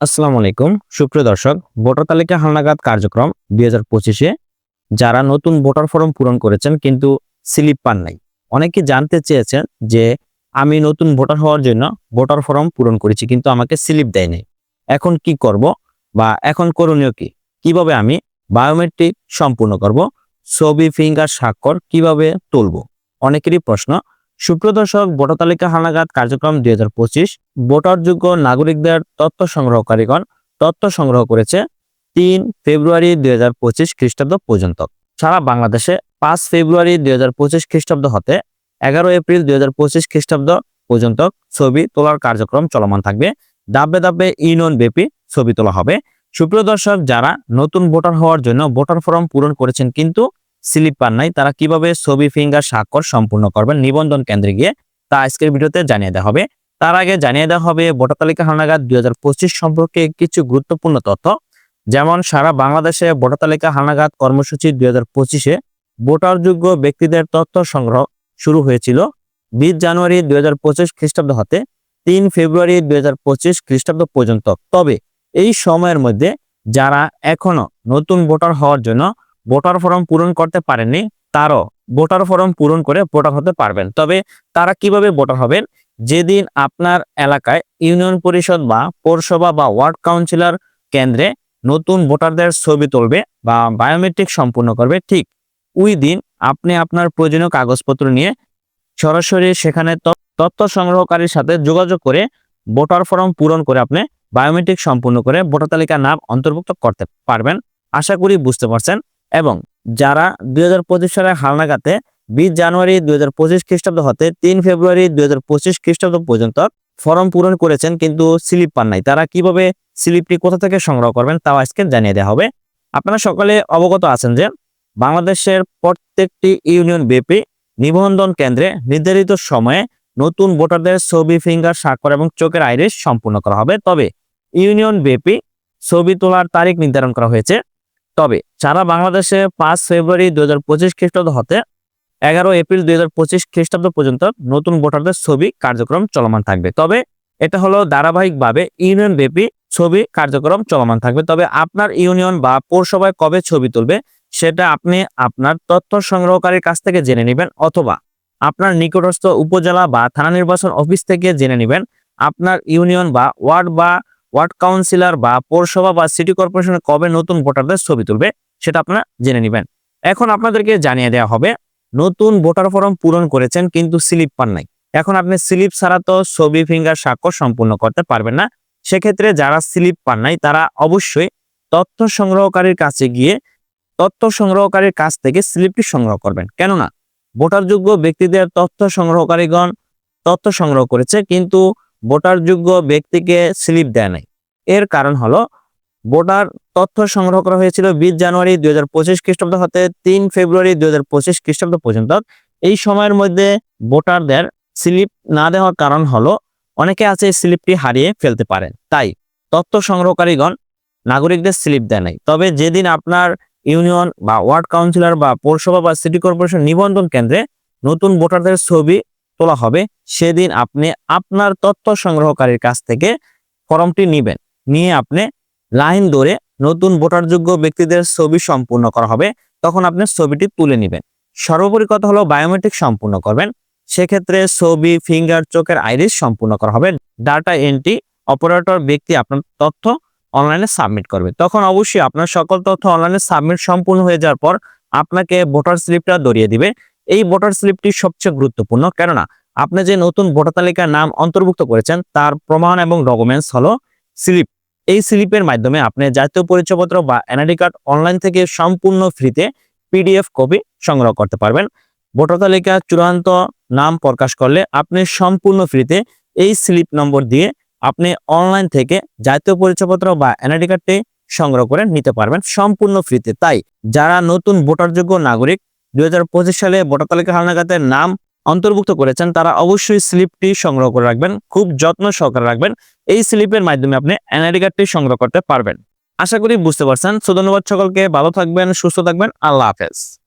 আসসালামু আলাইকুম। সুপ্রিয় দর্শক, ভোটার তালিকা হালনাগাদ কার্যক্রম দুই হাজার পঁচিশে। যারা নতুন ভোটার ফর্ম পূরণ করেছেন কিন্তু স্লিপ পান নাই। অনেকে জানতে চেয়েছেন যে আমি নতুন ভোটার হওয়ার জন্য ভোটার ফর্ম পূরণ করেছি কিন্তু আমাকে স্লিপ দেয় নাই। এখন কি করব বা এখন করণীয় কি? কীভাবে আমি বায়োমেট্রিক সম্পূর্ণ করব? ছবি, ফিঙ্গার, স্বাক্ষর কীভাবে তুলব? অনেকেরই প্রশ্ন সুপ্রিয় দর্শক, ভোটার তালিকা হালনাগাদ কার্যক্রম দুই হাজার পঁচিশ। ভোটারযোগ্য নাগরিকদের তথ্য সংগ্রহকারীগণ তথ্য সংগ্রহ করেছে তিন ফেব্রুয়ারি দুই হাজার পঁচিশ খ্রিস্টাব্দ পর্যন্ত। সারা বাংলাদেশে পাঁচ ফেব্রুয়ারি দুই হাজার পঁচিশ খ্রিস্টাব্দ হতে এগারো এপ্রিল দুই হাজার পঁচিশ খ্রিস্টাব্দ পর্যন্ত ছবি তোলার কার্যক্রম চলমান থাকবে। দাবে দাবে ইউনিয়ন ব্যাপী ছবি তোলা হবে। সুপ্রিয় দর্শক, যারা নতুন ভোটার হওয়ার জন্য ভোটার ফর্ম পূরণ করেছেন কিন্তু স্লিপ পান নাই। তারা কীভাবে ছবি, ফিঙ্গার, স্বাক্ষর সম্পূর্ণ করবেন নিবন্ধন কেন্দ্রে গিয়ে তা আজকের ভিডিওতে জানিয়ে দেওয়া হবে। তার আগে জানিয়ে দেওয়া হবে, ভোটার তালিকা হালনাগাদ দুই সম্পর্কে কিছু গুরুত্বপূর্ণ তথ্য। যেমন, সারা বাংলাদেশে ভোটার তালিকা হালনাগাদ কর্মসূচি দুই হাজার পঁচিশে ভোটারযোগ্য ব্যক্তিদের তথ্য সংগ্রহ শুরু হয়েছিল বিশ জানুয়ারি দুই হাজার পঁচিশ খ্রিস্টাব্দ হতে তিন ফেব্রুয়ারি দুই হাজার পঁচিশ খ্রিস্টাব্দ পর্যন্ত। তবে এই সময়ের মধ্যে যারা এখনও নতুন ভোটার হওয়ার জন্য ভোটার ফর্ম পূরণ করতে পারেননি, তারও ভোটার ফর্ম পূরণ করে ভোটার হতে পারবেন। তবে তারা কীভাবে ভোটার হবেন? যেদিন আপনার এলাকায় ইউনিয়ন পরিষদ বা পৌরসভা বা ওয়ার্ড কাউন্সিলর কেন্দ্রে নতুন ভোটারদের ছবি তুলবে বা বায়োমেট্রিক সম্পূর্ণ করবে, ঠিক ওই দিন আপনি আপনার প্রয়োজনীয় কাগজপত্র নিয়ে সরাসরি সেখানে তথ্য সংগ্রহকারীর সাথে যোগাযোগ করে ভোটার ফর্ম পূরণ করে আপনি বায়োমেট্রিক সম্পূর্ণ করে ভোটার তালিকার নাম অন্তর্ভুক্ত করতে পারবেন। আশা করি বুঝতে পারছেন। এবং যারা দুই হাজার পঁচিশ সালের হালনাগাতে বিশ জানুয়ারি দুই হাজার পঁচিশ খ্রিস্টাব্দ হতে তিন ফেব্রুয়ারি দুই হাজার পঁচিশ খ্রিস্টাব্দ পর্যন্ত ফর্ম পূরণ করেছেন কিন্তু স্লিপ পান নাই। তারা কীভাবে স্লিপটি কোথা থেকে সংগ্রহ করবেন তাও আজকে জানিয়ে দেওয়া হবে। আপনারা সকলে অবগত আছেন যে বাংলাদেশের প্রত্যেকটি ইউনিয়ন ব্যাপী নিবন্ধন কেন্দ্রে নির্ধারিত সময়ে নতুন ভোটারদের ছবি, ফিঙ্গার, স্বাক্ষর এবং চোখের আইরিশ সম্পূর্ণ করা হবে। তবে ইউনিয়ন ব্যাপী ছবি তোলার তারিখ নির্ধারণ করা হয়েছে তবে সারা বাংলাদেশে পাঁচ ফেব্রুয়ারি দুই হাজার পঁচিশ খ্রিস্টাব্দ হতে এগারো এপ্রিল দুই হাজার পঁচিশ খ্রিস্টাব্দ পর্যন্ত নতুন ভোটারদের ছবি কার্যক্রম চলমান থাকবে। তবে এটা হলো ধারাবাহিকভাবে ইউনিয়ন ব্যাপী ছবি কার্যক্রম চলমান থাকবে। তবে আপনার ইউনিয়ন বা পৌরসভায় কবে ছবি তুলবে, সেটা আপনি আপনার তথ্য সংগ্রহকারীর কাছ থেকে জেনে নেবেন অথবা আপনার নিকটস্থ উপজেলা বা থানা নির্বাচন অফিস থেকে জেনে নেবেন। আপনার ইউনিয়ন বা ওয়ার্ড বা ওয়ার্ড কাউন্সিলর বা পৌরসভা বা সিটি কর্পোরেশনে কবে নতুন ভোটারদের ছবি তুলবে, সেটা আপনারা জেনে নেবেন। এখন আপনাদেরকে জানিয়ে দেওয়া হবে, নতুন ভোটার ফর্ম পূরণ করেছেন কিন্তু স্লিপ পান নাই। এখন আপনি স্লিপ ছাড়া তো ছবি, ফিঙ্গার স্বাক্ষর সম্পূর্ণ করতে পারবেন না। সেক্ষেত্রে যারা স্লিপ পান নাই, তারা অবশ্যই তথ্য সংগ্রহকারীর কাছে গিয়ে তথ্য সংগ্রহকারীর কাছ থেকে স্লিপটি সংগ্রহ করবেন। কেননা, ভোটারযোগ্য ব্যক্তিদের তথ্য সংগ্রহকারীগণ তথ্য সংগ্রহ করেছে, কিন্তু ভোটারযোগ্য ব্যক্তিকে স্লিপ দেয় নাই। এর কারণ হলো, ভোটার তথ্য সংগ্রহ করা হয়েছিল বিশ জানুয়ারি দুই হাজার পঁচিশ খ্রিস্টাব্দ হতে তিন ফেব্রুয়ারি দুই হাজার পঁচিশ খ্রিস্টাব্দ পর্যন্ত। এই সময়ের মধ্যে ভোটারদের স্লিপ না দেওয়ার কারণ হলো, অনেকে আছে স্লিপটি হারিয়ে ফেলতে পারেন। তাই তথ্য সংগ্রহকারীগণ, নাগরিকদের স্লিপ দেয় নাই। তবে যেদিন আপনার ইউনিয়ন বা ওয়ার্ড কাউন্সিলর বা পৌরসভা বা সিটি কর্পোরেশন নিবন্ধন কেন্দ্রে নতুন ভোটারদের ছবি তোলা হবে, সেদিন আপনি আপনার তথ্য সংগ্রহকারীর কাছ থেকে ফর্মটি নিবেন। নিয়ে আপনি লাইন ধরে নতুন ভোটারযোগ্য ব্যক্তিদের ছবি সম্পূর্ণ করা হবে, তখন আপনি ছবিটি তুলে নেবেন। সর্বোপরি কথা হলো বায়োমেট্রিক সম্পূর্ণ করবেন, সেক্ষেত্রে ছবি, ফিঙ্গার, চোখের আইরিশ সম্পূর্ণ করা হবে, ডাটা এন্ট্রি, অপারেটর ব্যক্তি আপনার তথ্য অনলাইনে সাবমিট করবে। তখন অবশ্যই আপনার সকল তথ্য অনলাইনে সাবমিট সম্পূর্ণ হয়ে যাওয়ার পর আপনাকে ভোটার স্লিপটা ধরিয়ে দিবে এই ভোটার স্লিপটি সবচেয়ে গুরুত্বপূর্ণ। কেননা, আপনি যে নতুন ভোটার তালিকার নাম অন্তর্ভুক্ত করেছেন, তার প্রমাণ এবং ডকুমেন্টস হলো স্লিপ। এই স্লিপের মাধ্যমে আপনি জাতীয় পরিচয়পত্র বা এনআইডি কার্ড অনলাইন থেকে সম্পূর্ণ ফ্রিতে পিডিএফ কপি সংগ্রহ করতে পারবেন। ভোটার তালিকা চূড়ান্ত নাম প্রকাশ করলে আপনি সম্পূর্ণ ফ্রিতে এই স্লিপ নম্বর দিয়ে আপনি অনলাইন থেকে জাতীয় পরিচয়পত্র বা এনআইডি কার্ডটি সংগ্রহ করে নিতে পারবেন সম্পূর্ণ ফ্রিতে। তাই, যারা নতুন ভোটারযোগ্য নাগরিক দুই হাজার পঁচিশ সালে ভোটার তালিকা হালনাগাদের নাম অন্তর্ভুক্ত করেছেন, তারা অবশ্যই স্লিপটি সংগ্রহ করে রাখবেন, খুব যত্ন সহকারে রাখবেন। এই স্লিপের মাধ্যমে আপনি এনআইডি কার্ডটি সংগ্রহ করতে পারবেন। আশা করি বুঝতে পারছেন। সুধন্যবাদ সকলকে, ভালো থাকবেন, সুস্থ থাকবেন, আল্লাহ হাফেজ।